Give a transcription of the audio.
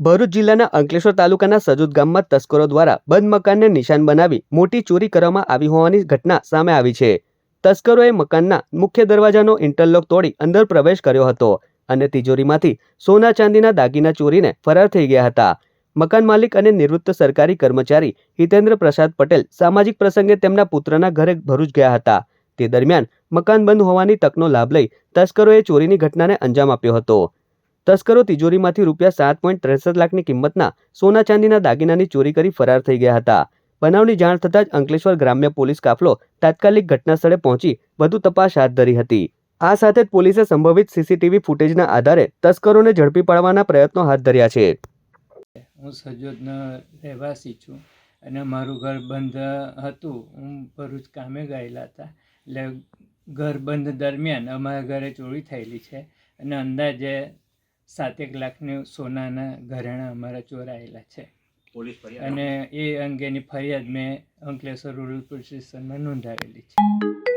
ભરૂચ જિલ્લાના અંકલેશ્વર તાલુકાના સજોદ ગામમાં તસ્કરો દ્વારા બંધ મકાનને નિશાન બનાવી મોટી ચોરી કરવામાં આવી હોવાની ઘટના સામે આવી છે. તસ્કરોએ મકાનના મુખ્ય દરવાજાનો ઇન્ટરલોક તોડી અંદર પ્રવેશ કર્યો હતો અને તિજોરીમાંથી સોના ચાંદીના દાગીના ચોરીને ફરાર થઈ ગયા હતા. મકાન માલિક અને નિવૃત્ત સરકારી કર્મચારી હિતેન્દ્ર પ્રસાદ પટેલ સામાજિક પ્રસંગે તેમના પુત્રના ઘરે ભરૂચ ગયા હતા. તે દરમિયાન મકાન બંધ હોવાની તકનો લાભ લઈ તસ્કરોએ ચોરીની ઘટનાને અંજામ આપ્યો હતો. તસ્કરો તિજોરીમાંથી રૂપિયા સાત પોઈન્ટ ત્રેસઠ લાખની કિંમતના સોના ચાંદીના દાગીનાની ચોરી કરી ફરાર થઈ ગયા હતા. બનાવની જાણ થતાં જ અંકલેશ્વર ગ્રામ્ય પોલીસ કાફલો તાત્કાલિક ઘટના સ્થળે પહોંચી વધુ તપાસ હાથ ધરી હતી. આ સાથે જ પોલીસે સંભવિત સીસીટીવી ફૂટેજના આધારે તસ્કરોને ઝડપી પાડવાના પ્રયત્નો હાથ ધર્યા છે. હું સજોદનો રહેવાસી છું અને મારું ઘર બંધ હતું. હું ભરૂચ કામે ગયેલા હતા. એટલે ઘર બંધ દરમિયાન અમારા ઘરે ચોરી થયેલી છે અને અંદાજે સાતેક લાખની સોનાના ઘરેણાં અમારા ચોરાયેલા છે. પોલીસ અને એ અંગેની ફરિયાદ મેં અંકલેશ્વર રૂરલ પોલીસ સ્ટેશનમાં નોંધાવેલી છે.